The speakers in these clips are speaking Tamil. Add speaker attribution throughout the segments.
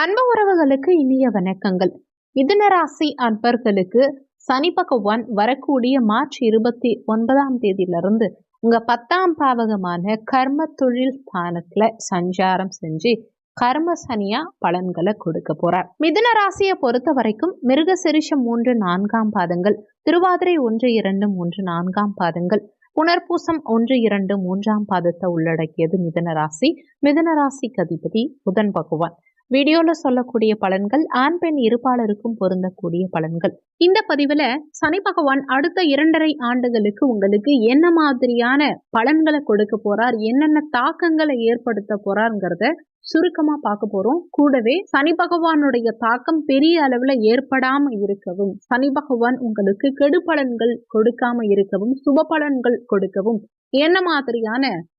Speaker 1: அன்பு உறவுகளுக்கு இனிய வணக்கங்கள். மிதுனராசி அன்பர்களுக்கு சனி பகவான் வரக்கூடிய மார்ச் இருபத்தி ஒன்பதாம் தேதியிலிருந்து உங்க பத்தாம் பாவகமான கர்ம தொழில் ஸ்தானத்துல சஞ்சாரம் செஞ்சு கர்ம சனியா பலன்களை கொடுக்க போறார். மிதுன ராசியை பொறுத்த வரைக்கும் மிருக சிரிஷம் மூன்று நான்காம் பாதங்கள் திருவாதிரை ஒன்று இரண்டு மூன்று நான்காம் பாதங்கள் புனர்பூசம் ஒன்று இரண்டு மூன்றாம் பாதத்தை உள்ளடக்கியது மிதன ராசி. மிதன ராசிக்கு அதிபதி புதன் பகவான். வீடியோல சொல்லக்கூடிய பலன்கள் ஆண் பெண் இருப்பாளருக்கும் பொருந்தக்கூடிய பலன்கள். இந்த பதிவுல சனி பகவான் அடுத்த இரண்டரை ஆண்டுகளுக்கு உங்களுக்கு என்ன மாதிரியான பலன்களை கொடுக்க போறார் என்னென்ன தாக்கங்களை ஏற்படுத்த போறாருங்கிறத சுருக்கமா பார்க்க போறோம். கூடவே சனி பகவானுடைய தாக்கம் பெரிய அளவுல ஏற்படாம இருக்கவும் சனி பகவான் உங்களுக்கு கெடு பலன்கள் கொடுக்காம இருக்கவும் சுப பலன்கள் கொடுக்கவும் என்ன மாதிரியான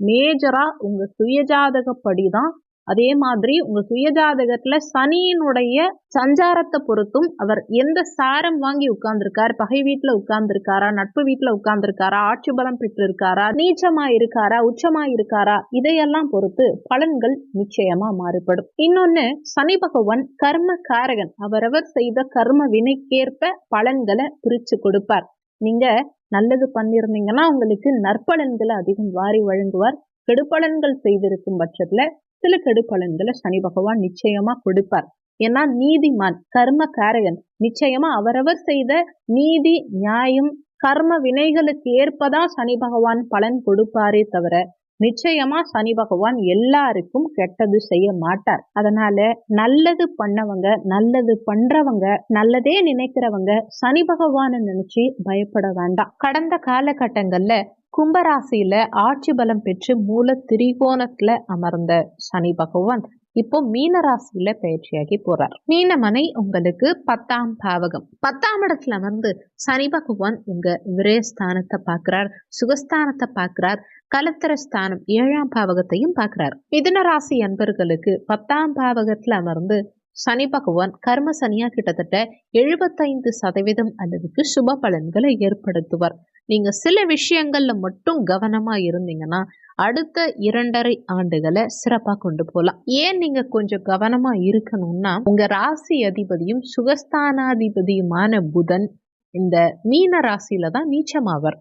Speaker 1: மேஜரா உங்க சுயஜாதகப்படி தான் அதே மாதிரி உங்க சுயஜாதகத்துல சனியினுடைய சஞ்சாரத்தை பொறுத்தும் அவர் எந்த சாரம் வாங்கி உட்கார்ந்துருக்கார் பகை வீட்டுல உட்கார்ந்துருக்காரா நட்பு வீட்டுல உட்கார்ந்துருக்காரா ஆட்சி பலம் பெற்றிருக்காரா நீச்சமா இருக்காரா உச்சமா இருக்காரா இதையெல்லாம் பொறுத்து பலன்கள் நிச்சயமா மாறுபடும். இன்னொன்னு சனி பகவான் கர்ம காரகன் அவரவர் செய்த கர்ம வினைக்கேற்ப பலன்களை பிரிச்சு கொடுப்பார். நீங்க நல்லது பண்ணிருந்தீங்கன்னா உங்களுக்கு நற்பலன்களை அதிகம் வாரி வழங்குவார். கெடுபலன்கள் செய்திருக்கும் பட்சத்துல சில கெடுபலன்களை சனி பகவான் நிச்சயமா கொடுப்பார். ஏன்னா நீதிமான் கர்ம காரகன் நிச்சயமா அவரவர் செய்த நீதி நியாயம் கர்ம வினைகளுக்கு ஏற்பதான் சனி பகவான் பலன் கொடுப்பாரே தவிர நிச்சயமா சனி பகவான் எல்லாருக்கும் கெட்டது செய்ய மாட்டார். அதனால நல்லது பண்ணவங்க நல்லது பண்றவங்க நல்லதே நினைக்கிறவங்க சனி பகவான நினைச்சு பயப்பட வேண்டாம். கடந்த காலகட்டங்கள்ல கும்பராசியில ஆட்சி பலம் பெற்று மூல திரிகோணத்துல அமர்ந்த சனி பகவான் இப்போ மீன ராசியில பயிற்சியாகி போறார். மீனமனை உங்களுக்கு பத்தாம் பாவகம். பத்தாம் இடத்துல வந்து சனி பகவான் உங்க விரயஸ்தானத்தை பார்க்கிறார் சுகஸ்தானத்தை பார்க்கிறார் கலத்திர ஸ்தானம் ஏழாம் பாவகத்தையும் பார்க்கிறார். மிதுன ராசி அன்பர்களுக்கு பத்தாம் பாவகத்துல அமர்ந்து சனி பகவான் கர்ம சனியா கிட்டத்தட்ட எழுபத்தைந்து சதவீதம் அளவுக்கு சுப பலன்களை ஏற்படுத்துவார். நீங்க சில விஷயங்கள்ல மட்டும் கவனமா இருந்தீங்கன்னா அடுத்த இரண்டரை ஆண்டுகளை சிறப்பா கொண்டு போகலாம் ஏன் நீங்க கொஞ்சம் கவனமா இருக்கணும்னா உங்க ராசி அதிபதியும் சுகஸ்தானாதிபதியுமான புதன் இந்த மீன ராசியில தான் நீச்சமாவர்.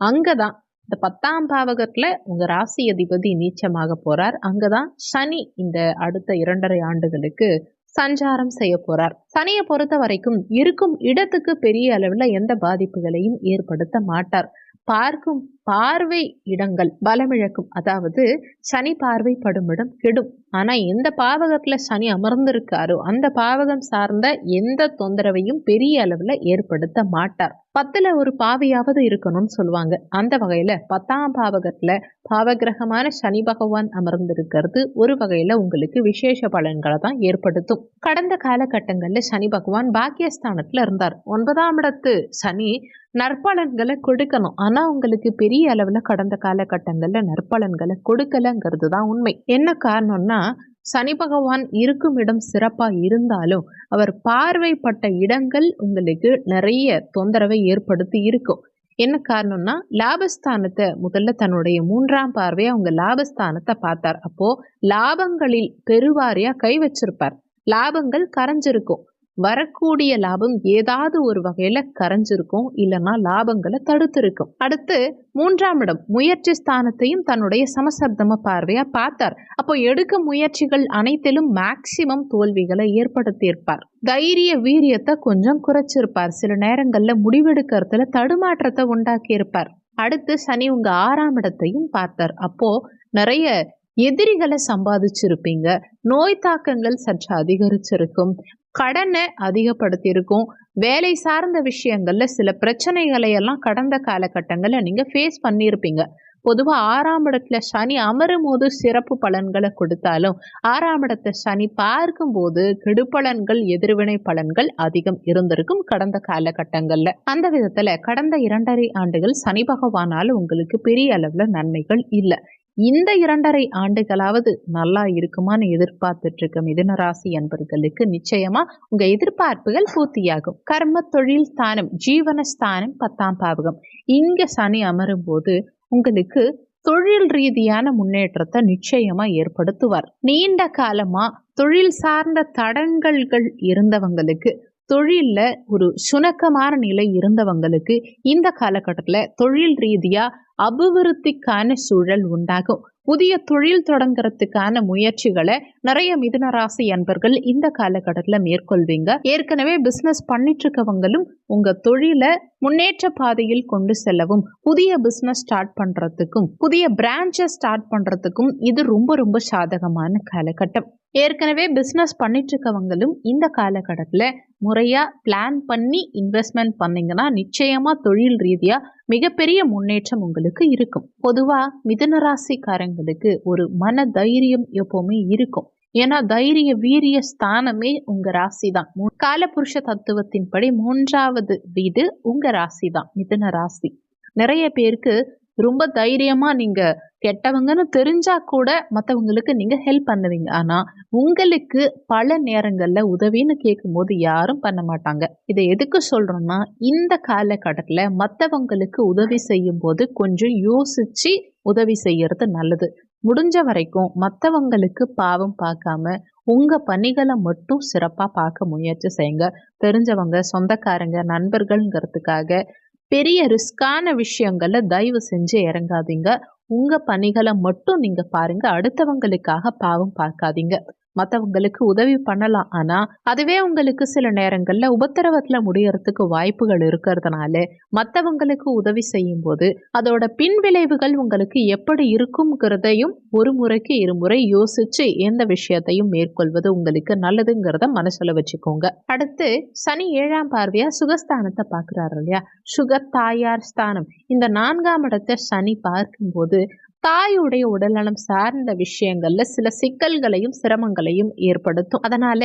Speaker 1: அங்கதான் இந்த பத்தாம் பாவகத்துல உங்க ராசி அதிபதி நீச்சமாக போறார். அங்கதான் சனி இந்த அடுத்த இரண்டரை ஆண்டுகளுக்கு சஞ்சாரம் செய்ய போறார். சனியை பொறுத்த வரைக்கும் இருக்கும் இடத்துக்கு பெரிய அளவில் எந்த பாதிப்புகளையும் ஏற்படுத்த மாட்டார். பார்க்கும் பார்வை இடங்கள் பலமிழக்கும். அதாவது சனி பார்வை படுமிடம் கெடும். ஆனா எந்த பாவகத்துல சனி அமர்ந்திருக்காரோ அந்த பாவகம் சார்ந்த எந்த தொந்தரவையும் பெரிய அளவுல ஏற்படுத்த மாட்டார். பத்துல ஒரு பாவியாவது இருக்கணும்னு சொல்லுவாங்க. அந்த வகையில பத்தாம் பாவகத்துல பாவகிரகமான சனி பகவான் அமர்ந்திருக்கிறது ஒரு வகையில உங்களுக்கு விசேஷ பலன்களை தான் ஏற்படுத்தும். கடந்த காலகட்டங்கள்ல சனி பகவான் பாக்கியஸ்தானத்துல இருந்தார். ஒன்பதாம் இடத்து சனி நற்பலன்களை கொடுக்கணும். ஆனா உங்களுக்கு பெரிய அளவுல கடந்த காலகட்டங்கள்ல நற்பலன்களை கொடுக்கலங்கிறது தான் உண்மை. என்ன காரணம்னா சனி பகவான் இருக்கும் இடம் சிறப்பா இருந்தாலும் அவர் பார்வைப்பட்ட இடங்கள் உங்களுக்கு நிறைய தொந்தரவை ஏற்படுத்தி இருக்கும். என்ன காரணம்னா லாபஸ்தானத்தை முதல்ல தன்னுடைய மூன்றாம் பார்வையை அவங்க லாபஸ்தானத்தை பார்த்தார். அப்போ லாபங்களில் பெருவாரியா கை வச்சிருப்பார். லாபங்கள் கரைஞ்சிருக்கும். வரக்கூடிய லாபம் ஏதாவது ஒரு வகையில கரைஞ்சிருக்கும் இல்லைன்னா லாபங்களை தடுத்திருக்கும். அடுத்து மூன்றாம் இடம் முயற்சி ஸ்தானத்தையும் தன்னுடைய சமசப்தம பார்வையா பார்த்தார். அப்போ எடுக்க முயற்சிகள் அனைத்திலும் மேக்சிமம் தோல்விகளை ஏற்படுத்தியிருப்பார். தைரிய வீரியத்தை கொஞ்சம் குறைச்சிருப்பார். சில நேரங்கள்ல முடிவெடுக்கிறதுல தடுமாற்றத்தை உண்டாக்கியிருப்பார். அடுத்து சனி உங்க ஆறாம் இடத்தையும் பார்த்தார். அப்போ நிறைய எதிரிகளை சம்பாதிச்சிருப்பீங்க. நோய் தாக்கங்கள் சற்று அதிகரிச்சிருக்கும். கடனை அதிகப்படுத்தியிருக்கும். வேலை சார்ந்த விஷயங்களில் சில பிரச்சனைகளை எல்லாம் கடந்த காலகட்டங்களில் நீங்கள் ஃபேஸ் பண்ணியிருப்பீங்க. பொதுவாக ஆறாம் இடத்துல சனி அமரும் போது சிறப்பு பலன்களை கொடுத்தாலும் ஆறாம் இடத்தை சனி பார்க்கும்போது கெடுபலன்கள் எதிர்வினை பலன்கள் அதிகம் இருந்திருக்கும் கடந்த காலகட்டங்களில். அந்த விதத்தில் கடந்த இரண்டரை ஆண்டுகள் சனி பகவானால் உங்களுக்கு பெரிய அளவில் நன்மைகள் இல்லை. இந்த இரண்டரை ஆண்டுகளாவது நல்லா இருக்குமான்னு எதிர்பார்த்துட்டு இருக்க மிதுனராசி அன்பர்களுக்கு நிச்சயமா உங்க எதிர்பார்ப்புகள் பூர்த்தியாகும். கர்ம தொழில் ஸ்தானம் ஜீவன ஸ்தானம் பத்தாம் பாவகம். இங்க சனி அமரும் போது உங்களுக்கு தொழில் ரீதியான முன்னேற்றத்தை நிச்சயமா ஏற்படுத்துவார். நீண்ட காலமா தொழில் சார்ந்த தடங்கல்கள் இருந்தவங்களுக்கு தொழிலில் ஒரு சுணக்கமான நிலை இருந்தவங்களுக்கு இந்த காலகட்டத்தில் தொழில் ரீதியாக அபிவிருத்திக்கான சூழல் உண்டாகும். புதிய தொழில் தொடங்குறதுக்கான முயற்சிகளை நிறைய மிதுனராசி அன்பர்கள் இந்த காலகட்டத்தில் மேற்கொள்வீங்க. ஏற்கனவே பிஸ்னஸ் பண்ணிட்டு இருக்கவங்களும் உங்க தொழிலை முன்னேற்ற பாதையில் கொண்டு செல்லவும் புதிய பிஸ்னஸ் ஸ்டார்ட் பண்றதுக்கும் புதிய பிரான்ச்சை ஸ்டார்ட் பண்றதுக்கும் இது ரொம்ப ரொம்ப சாதகமான காலகட்டம். ஏற்கனவே பிஸ்னஸ் பண்ணிட்டு இருக்கவங்களும் இந்த காலகட்டத்தில் முறையாக பிளான் பண்ணி இன்வெஸ்ட்மெண்ட் பண்ணீங்கன்னா நிச்சயமாக தொழில் ரீதியாக மிகப்பெரிய முன்னேற்றம் உங்களுக்கு இருக்கும். பொதுவாக மிதன ராசிக்காரங்களுக்கு ஒரு மன தைரியம் எப்போவுமே இருக்கும். ஏன்னா தைரிய வீரிய ஸ்தானமே உங்க ராசி தான் காலபுருஷ தத்துவத்தின்படி மூன்றாவது வீடு உங்க ராசி தான் மிதன ராசி. நிறைய பேருக்கு ரொம்ப தைரியமா நீங்க கெட்டவங்கன்னு தெரிஞ்சா கூட மற்றவங்களுக்கு நீங்க ஹெல்ப் பண்ணுவீங்க. ஆனா உங்களுக்கு பல நேரங்கள்ல உதவின்னு கேட்கும் போது யாரும் பண்ண மாட்டாங்க. இதை எதுக்கு சொல்றோம்னா இந்த காலகட்டத்தில் மற்றவங்களுக்கு உதவி செய்யும் போது கொஞ்சம் யோசிச்சு உதவி செய்யறது நல்லது. முடிஞ்ச வரைக்கும் மற்றவங்களுக்கு பாவம் பார்க்காம உங்க பணிகளை மட்டும் சிறப்பாக பார்க்க முயற்சி செய்யுங்க. தெரிஞ்சவங்க சொந்தக்காரங்க நண்பர்கள்ங்கிறதுக்காக பெரிய ரிஸ்கான விஷயங்களை தயவு செஞ்சு இறங்காதீங்க. உங்கள் பணிகளை மட்டும் நீங்கள் பாருங்கள் அடுத்தவங்களுக்காக பாவம் பார்க்காதீங்க. மற்றவங்களுக்கு உதவி பண்ணலாம். ஆனால் அதுவே உங்களுக்கு சில நேரங்களில் உபத்திரவத்தில் முடியறதுக்கு வாய்ப்புகள் இருக்கிறதுனால மற்றவங்களுக்கு உதவி செய்யும் போது அதோட பின் விளைவுகள் உங்களுக்கு எப்படி இருக்குங்கிறதையும் ஒரு முறைக்கு இருமுறை யோசிச்சு எந்த விஷயத்தையும் மேற்கொள்வது உங்களுக்கு நல்லதுங்கிறத மனசுல வச்சுக்கோங்க. அடுத்து சனி ஏழாம் பார்வையா சுகஸ்தானத்தை பார்க்குறாரு இல்லையா? சுகர் தாயார் ஸ்தானம். இந்த நான்காம் இடத்தை சனி பார்க்கும்போது தாயுடைய உடல்நலம் சார்ந்த விஷயங்கள்ல சில சிக்கல்களையும் சிரமங்களையும் ஏற்படுத்தும். அதனால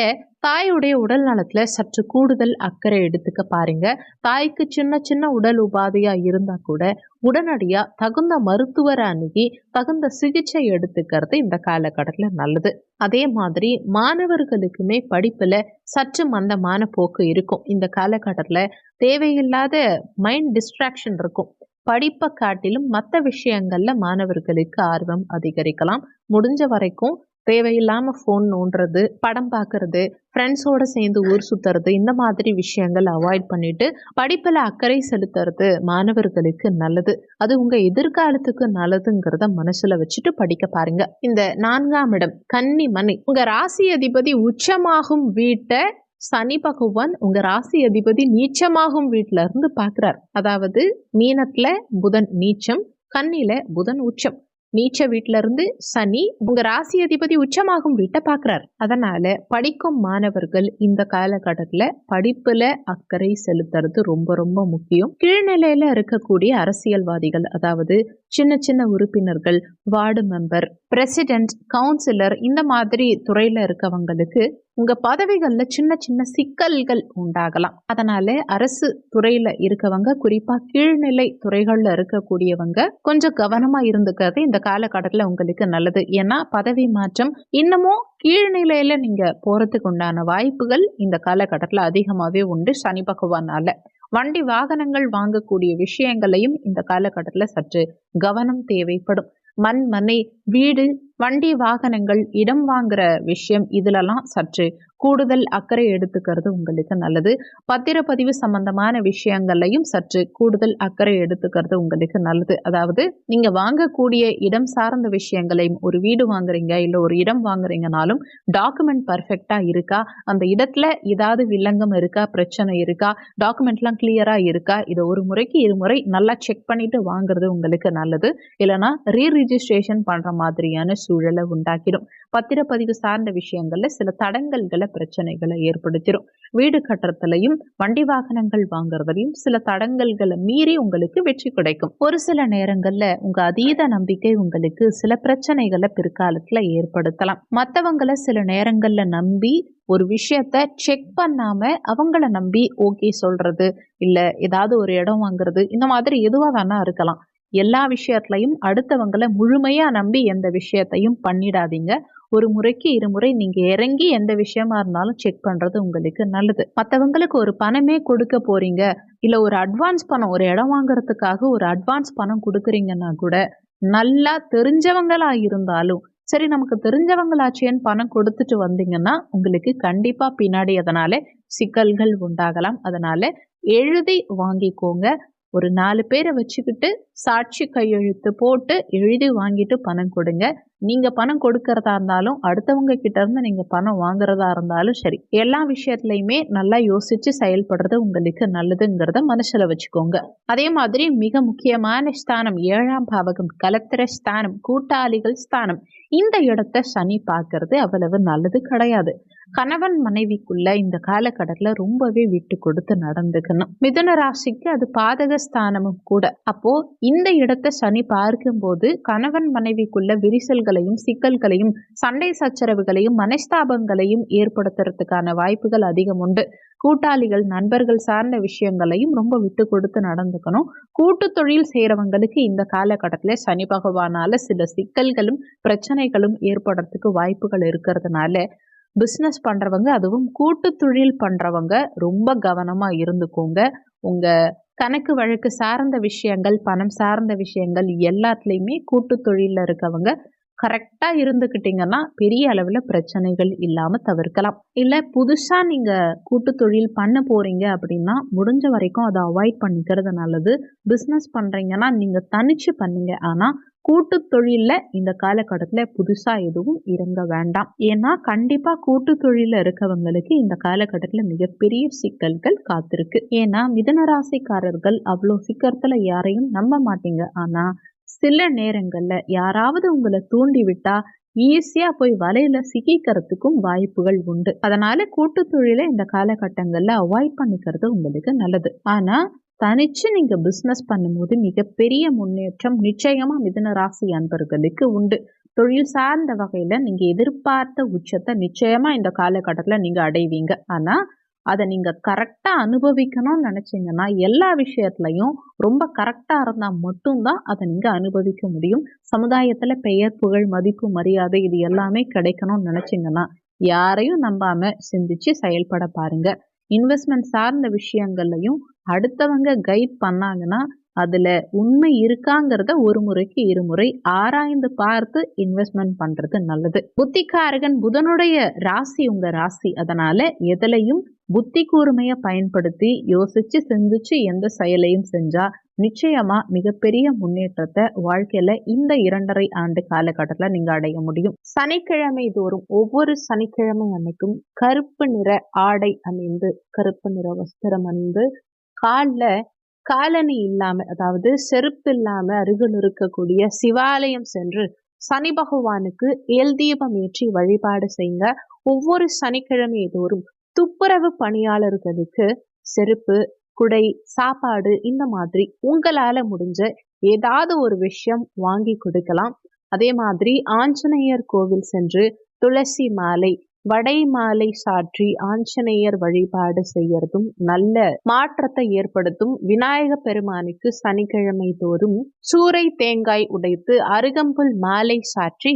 Speaker 1: தாயுடைய உடல் நலத்துல சற்று கூடுதல் அக்கறை எடுத்துக்க பாருங்க. தாய்க்கு சின்ன சின்ன உடல் உபாதையா இருந்தா கூட உடனடியா தகுந்த மருத்துவரை அணுகி தகுந்த சிகிச்சை எடுத்துக்கிறது இந்த காலகட்டத்தில் நல்லது. அதே மாதிரி மாணவர்களுக்குமே படிப்புல சற்று மந்தமான போக்கு இருக்கும். இந்த காலகட்டத்தில் தேவையில்லாத மைண்ட் டிஸ்ட்ராக்ஷன் இருக்கும். படிப்பை காட்டிலும் மற்ற விஷயங்களில் மாணவர்களுக்கு ஆர்வம் அதிகரிக்கலாம். முடிஞ்ச வரைக்கும் தேவையில்லாமல் ஃபோன் நோண்டுறது படம் பார்க்கறது ஃப்ரெண்ட்ஸோடு சேர்ந்து ஊர் சுற்றுறது இந்த மாதிரி விஷயங்கள் அவாய்ட் பண்ணிட்டு படிப்பில் அக்கறை செலுத்துறது மாணவர்களுக்கு நல்லது. அது உங்கள் எதிர்காலத்துக்கு நல்லதுங்கிறத மனசில் வச்சுட்டு படிக்க பாருங்க. இந்த நான்காம் இடம் கன்னி மணி உங்கள் ராசி அதிபதி உச்சமாகும் வீட்டை சனி பகவான் உங்க ராசி அதிபதி நீச்சமாகும் வீட்டுல இருந்து பாக்குறார். அதாவது மீனத்துல புதன் நீச்சம் கண்ணில புதன் உச்சம். நீச்ச வீட்டில இருந்து சனி உங்க ராசி அதிபதி உச்சமாகும் வீட்டை பாக்குறாரு. அதனால படிக்கும் மாணவர்கள் இந்த காலகட்டத்துல படிப்புல அக்கறை செலுத்துறது ரொம்ப ரொம்ப முக்கியம். கீழ்நிலையில இருக்கக்கூடிய அரசியல்வாதிகள் அதாவது சின்ன சின்ன உறுப்பினர்கள் வார்டு மெம்பர் பிரசிடென்ட் கவுன்சிலர் இந்த மாதிரி துறையில இருக்கவங்களுக்கு உங்க பதவிகளில் சின்ன சின்ன சிக்கல்கள் உண்டாகலாம். அதனால அரசு துறையில இருக்கவங்க குறிப்பா கீழ்நிலை துறைகள்ல இருக்கக்கூடியவங்க கொஞ்சம் கவனமா இருந்துக்கிறது இந்த காலகட்டத்தில் உங்களுக்கு நல்லது. ஏன்னா பதவி மாற்றம் இன்னமும் கீழ்நிலையில நீங்க போறதுக்கு உண்டான வாய்ப்புகள் இந்த காலகட்டத்தில் அதிகமாகவே உண்டு சனி பகவானால. வண்டி வாகனங்கள் வாங்கக்கூடிய விஷயங்களையும் இந்த காலகட்டத்தில் சற்று கவனம் தேவைப்படும். மண் மனை வீடு வண்டி வாகனங்கள் இடம் வாங்குற விஷயம் இதுலலாம் சற்று கூடுதல் அக்கறை எடுத்துக்கிறது உங்களுக்கு நல்லது. பத்திரப்பதிவு சம்பந்தமான விஷயங்கள்லையும் சற்று கூடுதல் அக்கறை எடுத்துக்கிறது உங்களுக்கு நல்லது. அதாவது நீங்க வாங்கக்கூடிய இடம் சார்ந்த விஷயங்களையும் ஒரு வீடு வாங்குறீங்க இல்லை ஒரு இடம் வாங்குறீங்கனாலும் டாக்குமெண்ட் பர்ஃபெக்டா இருக்கா? அந்த இடத்துல ஏதாவது வில்லங்கம் இருக்கா? பிரச்சனை இருக்கா? டாக்குமெண்ட்லாம் கிளியரா இருக்கா? இதை ஒரு முறைக்கு இருமுறை நல்லா செக் பண்ணிட்டு வாங்குறது உங்களுக்கு நல்லது. இல்லைனா ரீ ரிஜிஸ்ட்ரேஷன் பண்ற மாதிரியான சூழலை உண்டாக்கிடும். பத்திரப்பதிவு சார்ந்த விஷயங்கள்ல சில தடங்கல்களை பிரச்சனைகளை ஏற்படுத்திடும் வீடு கட்டுறதுலையும் வண்டி வாகனங்கள் வாங்குறதுலையும் சில தடங்கல்களை மீறி உங்களுக்கு வெற்றி கிடைக்கும். ஒரு சில நேரங்கள்ல உங்க அதீத நம்பிக்கை உங்களுக்கு சில பிரச்சனைகளை பிற்காலத்துல ஏற்படுத்தலாம். மற்றவங்களை சில நேரங்கள்ல நம்பி ஒரு விஷயத்த செக் பண்ணாம அவங்கள நம்பி ஓகே சொல்றது இல்ல ஏதாவது ஒரு இடம் வாங்குறது இந்த மாதிரி எதுவாக வேணா இருக்கலாம். எல்லா விஷயத்துலையும் அடுத்தவங்களை முழுமையாக நம்பி எந்த விஷயத்தையும் பண்ணிடாதீங்க. ஒரு முறைக்கு இருமுறை நீங்க இறங்கி எந்த விஷயமா இருந்தாலும் செக் பண்றது உங்களுக்கு நல்லது. மற்றவங்களுக்கு ஒரு பணமே கொடுக்க போறீங்க இல்ல ஒரு அட்வான்ஸ் பணம் ஒரு இடம் வாங்குறதுக்காக ஒரு அட்வான்ஸ் பணம் கொடுக்குறீங்கன்னா கூட நல்லா தெரிஞ்சவங்களா இருந்தாலும் சரி நமக்கு தெரிஞ்சவங்களாச்சேன்னு பணம் கொடுத்துட்டு வந்தீங்கன்னா உங்களுக்கு கண்டிப்பா பின்னாடி அதனால சிக்கல்கள் உண்டாகலாம். அதனால எழுதி வாங்கிக்கோங்க. ஒரு நாலு பேரை வச்சுக்கிட்டு சாட்சி கையெழுத்து போட்டு எழுதி வாங்கிட்டு பணம் கொடுங்க. நீங்கள் பணம் கொடுக்கறதா இருந்தாலும் அடுத்தவங்க கிட்டேருந்து நீங்கள் பணம் வாங்குறதா இருந்தாலும் சரி எல்லா விஷயத்துலையுமே நல்லா யோசித்து செயல்படுறது உங்களுக்கு நல்லதுங்கிறத மனசுல வச்சுக்கோங்க. அதே மாதிரி மிக முக்கியமான ஸ்தானம் ஏழாம் பாவகம் கலத்திர ஸ்தானம் கூட்டாளிகள் ஸ்தானம் இந்த இடத்த சனி பார்க்கறது அவ்வளவு நல்லது கிடையாது. கணவன் மனைவிக்குள்ள இந்த காலகட்டத்தில் ரொம்பவே விட்டு கொடுத்து நடந்துக்கணும். மிதுன ராசிக்கு அது பாதக ஸ்தானமும் கூட. அப்போ இந்த இடத்தை சனி பார்க்கும்போது கணவன் மனைவிக்குள்ள விரிசல்கள் விரிசல்களையும் சிக்கல்களையும் சண்டை சச்சரவுகளையும் மனஸ்தாபங்களையும் ஏற்படுத்துறதுக்கான வாய்ப்புகள் அதிகம் உண்டு. கூட்டாளிகள் நண்பர்கள் சார்ந்த விஷயங்களையும் ரொம்ப விட்டு கொடுத்து நடந்துக்கணும். கூட்டு தொழில் செய்கிறவங்களுக்கு இந்த காலகட்டத்தில் சனி பகவானால சில சிக்கல்களும் பிரச்சனைகளும் ஏற்படுறதுக்கு வாய்ப்புகள் இருக்கிறதுனால பிஸ்னஸ் பண்ணுறவங்க அதுவும் கூட்டு தொழில் பண்ணுறவங்க ரொம்ப கவனமாக இருந்துக்கோங்க. உங்கள் கணக்கு வழக்கு சார்ந்த விஷயங்கள் பணம் சார்ந்த விஷயங்கள் எல்லாத்துலேயுமே கூட்டு தொழிலில் இருக்கவங்க கரெக்டாக இருந்துக்கிட்டிங்கன்னா பெரிய அளவில் பிரச்சனைகள் இல்லாமல் தவிர்க்கலாம். இல்லை புதுசாக நீங்கள் கூட்டு தொழில் பண்ண போகிறீங்க அப்படின்னா முடிஞ்ச வரைக்கும் அதை அவாய்ட் பண்ணிக்கிறது நல்லது. பிஸ்னஸ் பண்ணுறீங்கன்னா நீங்கள் தனிச்சு பண்ணுங்க. ஆனால் கூட்டு தொழிலில் இந்த காலகட்டத்தில் புதுசாக எதுவும் இறங்க வேண்டாம். ஏன்னா கண்டிப்பாக கூட்டு தொழிலில் இருக்கவங்களுக்கு இந்த காலகட்டத்தில் மிகப்பெரிய சிக்கல்கள் காத்திருக்கு. ஏன்னா மிதன ராசிக்காரர்கள் அவ்வளோ சீக்கிரத்தில் யாரையும் நம்ப மாட்டீங்க. ஆனால் சில நேரங்களில் யாராவது உங்களை தூண்டி விட்டா ஈஸியா போய் வலையில சிக்கிக்கிறதுக்கும் வாய்ப்புகள் உண்டு. அதனால கூட்டு தொழிலை இந்த காலகட்டங்கள்ல அவாய்ட் பண்ணிக்கிறது உங்களுக்கு நல்லது. ஆனா தனிச்சு நீங்க பிசினஸ் பண்ணும்போது மிகப்பெரிய முன்னேற்றம் நிச்சயமா மிதுன ராசி அன்பர்களுக்கு உண்டு. தொழில் சார்ந்த வகையில நீங்க எதிர்பார்த்த உச்சத்தை நிச்சயமா இந்த காலகட்டத்துல நீங்க அடைவீங்க. ஆனா அதை நீங்கள் கரெக்டாக அனுபவிக்கணும்னு நினச்சிங்கன்னா எல்லா விஷயத்துலையும் ரொம்ப கரெக்டாக இருந்தால் மட்டும்தான் அதை நீங்கள் அனுபவிக்க முடியும். சமுதாயத்தில் பெயர் புகழ் மதிப்பு மரியாதை இது எல்லாமே கிடைக்கணும்னு நினச்சிங்கன்னா யாரையும் நம்பாமல் சிந்திச்சு செயல்பட பாருங்கள் இன்வெஸ்ட்மெண்ட் சார்ந்த விஷயங்கள்லையும் அடுத்தவங்க கைட் பண்ணாங்கன்னா அதில் உண்மை இருக்காங்கிறத ஒரு முறைக்கு இருமுறை ஆராய்ந்து பார்த்து இன்வெஸ்ட்மெண்ட் பண்ணுறது நல்லது. புத்திக்காரகன் புதனுடைய ராசி உங்கள் ராசி. அதனால் எதுலையும் புத்தி கூர்மையை பயன்படுத்தி யோசிச்சு சிந்திச்சு எந்த செயலையும் செஞ்சால் நிச்சயமா மிகப்பெரிய முன்னேற்றத்தை வாழ்க்கையில இந்த இரண்டரை ஆண்டு காலகட்டத்தில் நீங்க அடைய முடியும். சனிக்கிழமை தோறும் ஒவ்வொரு சனிக்கிழமை அன்னைக்கும் கருப்பு நிற ஆடை அணிந்து கருப்பு நிற வஸ்திரம் அணிந்து காலில் காலணி இல்லாம அதாவது செருப்பு இல்லாம அருகில் இருக்கக்கூடிய சிவாலயம் சென்று சனி பகவானுக்கு எல் தீபம் ஏற்றி வழிபாடு செய்யுங்க ஒவ்வொரு சனிக்கிழமை தோறும் துப்புரவு பணியாளர்களுக்கு செருப்பு குடை சாப்பாடு இந்த மாதிரி உங்களால முடிஞ்ச ஏதாவது ஒரு விஷயம் வாங்கி கொடுக்கலாம். அதே மாதிரி ஆஞ்சநேயர் கோவில் சென்று துளசி மாலை வடை மாலை சாற்றி ஆஞ்சநேயர் வழிபாடு செய்யறதும் நல்ல மாற்றத்தை ஏற்படுத்தும். விநாயக பெருமானுக்கு சனிக்கிழமை தோறும் சூறை தேங்காய் உடைத்து அருகம்புல் மாலை சாற்றி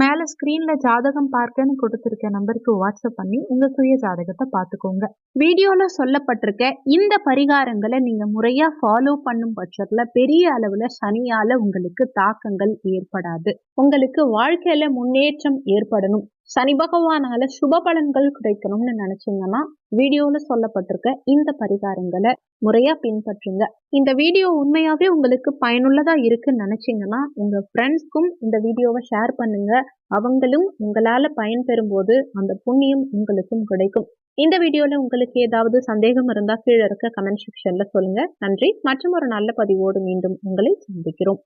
Speaker 1: மேலே ஸ்க்ரீனில் ஜாதகம் பார்க்கன்னு கொடுத்துருக்க நம்பருக்கு வாட்ஸ்அப் பண்ணி உங்கள் சுய ஜாதகத்தை பார்த்துக்கோங்க. வீடியோவில் சொல்லப்பட்டிருக்க இந்த பரிகாரங்களை நீங்கள் முறையாக ஃபாலோ பண்ணும் பட்சத்தில் பெரிய அளவில் சனியால உங்களுக்கு தாக்கங்கள் ஏற்படாது. உங்களுக்கு வாழ்க்கையில் முன்னேற்றம் ஏற்படணும். சனி பகவானால சுப பலன்கள் கிடைக்கணும்னு நினைச்சீங்கன்னா வீடியோல சொல்லப்பட்டிருக்க இந்த பரிகாரங்களை முறையா பின்பற்றுங்க. இந்த வீடியோ உண்மையாவே உங்களுக்கு பயனுள்ளதா இருக்குன்னு நினைச்சீங்கன்னா உங்க ஃப்ரெண்ட்ஸ்க்கும் இந்த வீடியோவை ஷேர் பண்ணுங்க. அவங்களும் உங்களால பயன்பெறும் போது அந்த புண்ணியம் உங்களுக்கும் கிடைக்கும். இந்த வீடியோல உங்களுக்கு ஏதாவது சந்தேகம் இருந்தா கீழே இருக்க கமெண்ட் செக்ஷன்ல சொல்லுங்க. நன்றி. மற்றும் ஒரு நல்ல பதிவோடு மீண்டும் உங்களை சந்திக்கிறோம்.